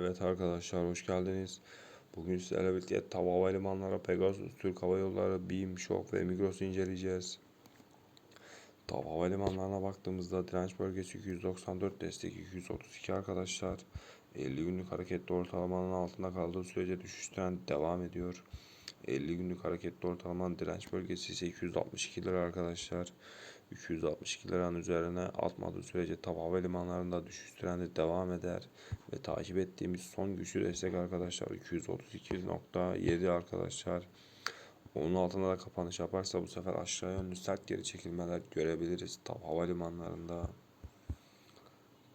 Evet arkadaşlar hoş geldiniz. Bugün sizlerle birlikte TAV Hava Limanları, Pegasus, Türk Hava Yolları, BİM, ŞOK ve Migros'u inceleyeceğiz. TAV Hava Limanlarına baktığımızda direnç bölgesi 294, destek 232 arkadaşlar. 50 günlük hareketli ortalamanın altında kaldığı sürece düşüş devam ediyor. 50 günlük hareketli ortalamanın direnç bölgesi ise 262 lira arkadaşlar. 262 liranın üzerine atmadığı sürece TAV havalimanlarında düşüş trendi devam eder. Ve takip ettiğimiz son güçlü destek arkadaşlar 232.7 arkadaşlar. Onun altında da kapanış yaparsa bu sefer aşağı yönlü sert geri çekilmeler görebiliriz TAV havalimanlarında.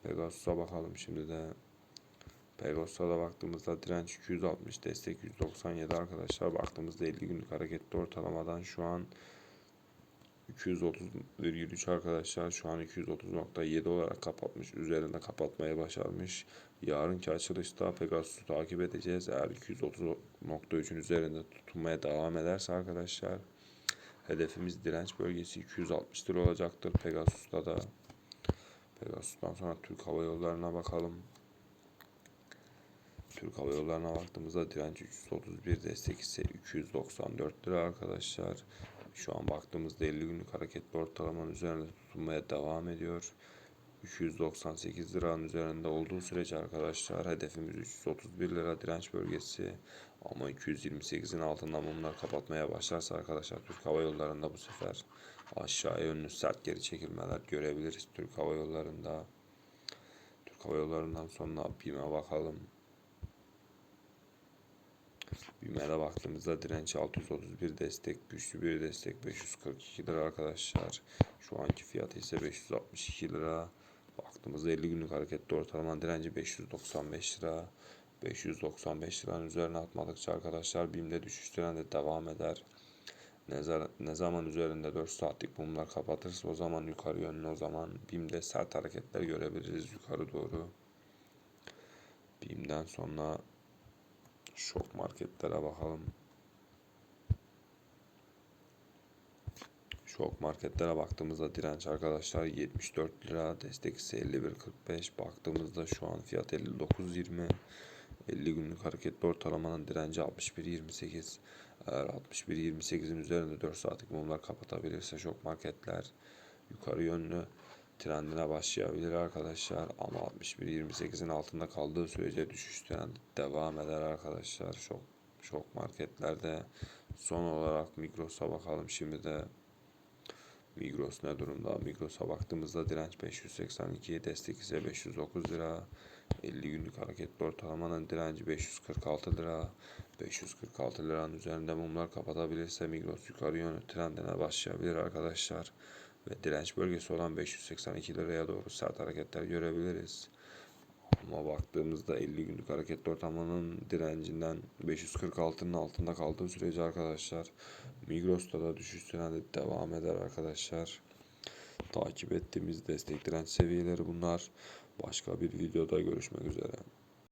Pegasus'a bakalım şimdi de. Pegasus'a da baktığımızda direnç 260, destek 197 arkadaşlar. Baktığımızda 50 günlük hareketli ortalamadan şu an 230,3 arkadaşlar şu an 230.7 olarak kapatmış. Üzerinde kapatmayı başarmış. Yarınki açılışta Pegasus'u takip edeceğiz. Eğer 230.3'ün üzerinde tutunmaya devam ederse arkadaşlar hedefimiz direnç bölgesi 260 lira olacaktır Pegasus'ta da. Pegasus'tan sonra Türk Hava Yolları'na bakalım. Türk Hava Yolları'na baktığımızda direnç 331 destek ise 294 lira arkadaşlar. Şu an baktığımızda 50 günlük hareketli ortalamanın üzerinde tutunmaya devam ediyor. 298 liranın üzerinde olduğu sürece arkadaşlar hedefimiz 331 lira direnç bölgesi ama 228'in altında mumlar kapatmaya başlarsa arkadaşlar Türk Hava Yolları'nda bu sefer aşağıya yönlü sert geri çekilmeler görebiliriz Türk Hava Yolları'nda. Türk Hava Yolları'ndan sonra BİM'e bakalım. Büyümeye baktığımızda direnç 631 destek, güçlü bir destek 542 lira arkadaşlar. Şu anki fiyatı ise 562 lira. Baktığımızda 50 günlük hareketli ortalama direnci 595 lira. 595 liranın üzerine atmadıkça arkadaşlar BİM'de düşüş trendi devam eder. Ne, ne zaman üzerinde 4 saatlik mumlar kapatırsa o zaman yukarı yönlü o zaman BİM'de sert hareketler görebiliriz yukarı doğru. BİM'den sonra Şok marketlere bakalım. Şok marketlere baktığımızda direnç arkadaşlar 74 lira, destek ise 51.45. Baktığımızda şu an fiyat 59.20. 50 günlük hareketli ortalamanın direnci 61.28. Eğer 61.28'in üzerinde 4 saatlik mumlar kapatabilirse şok marketler yukarı yönlü trendine başlayabilir arkadaşlar. Ama 61-28'in altında kaldığı sürece düşüş trendi devam eder arkadaşlar. Şok, şok marketlerde. Son olarak Migros'a bakalım şimdi de. Migros ne durumda? Migros'a baktığımızda direnç 582, destek ise 509 lira. 50 günlük hareketli ortalamanın direnci 546 lira. 546 liranın üzerinde mumlar kapatabilirse Migros yukarı yönlü trendine başlayabilir arkadaşlar ve direnç bölgesi olan 582 liraya doğru sert hareketler görebiliriz. Ama baktığımızda 50 günlük hareketli ortamının direncinden 546'nın altında kaldığı sürece arkadaşlar Migros'ta da düşüş trendi devam eder arkadaşlar. Takip ettiğimiz destek direnç seviyeleri bunlar. Başka bir videoda görüşmek üzere.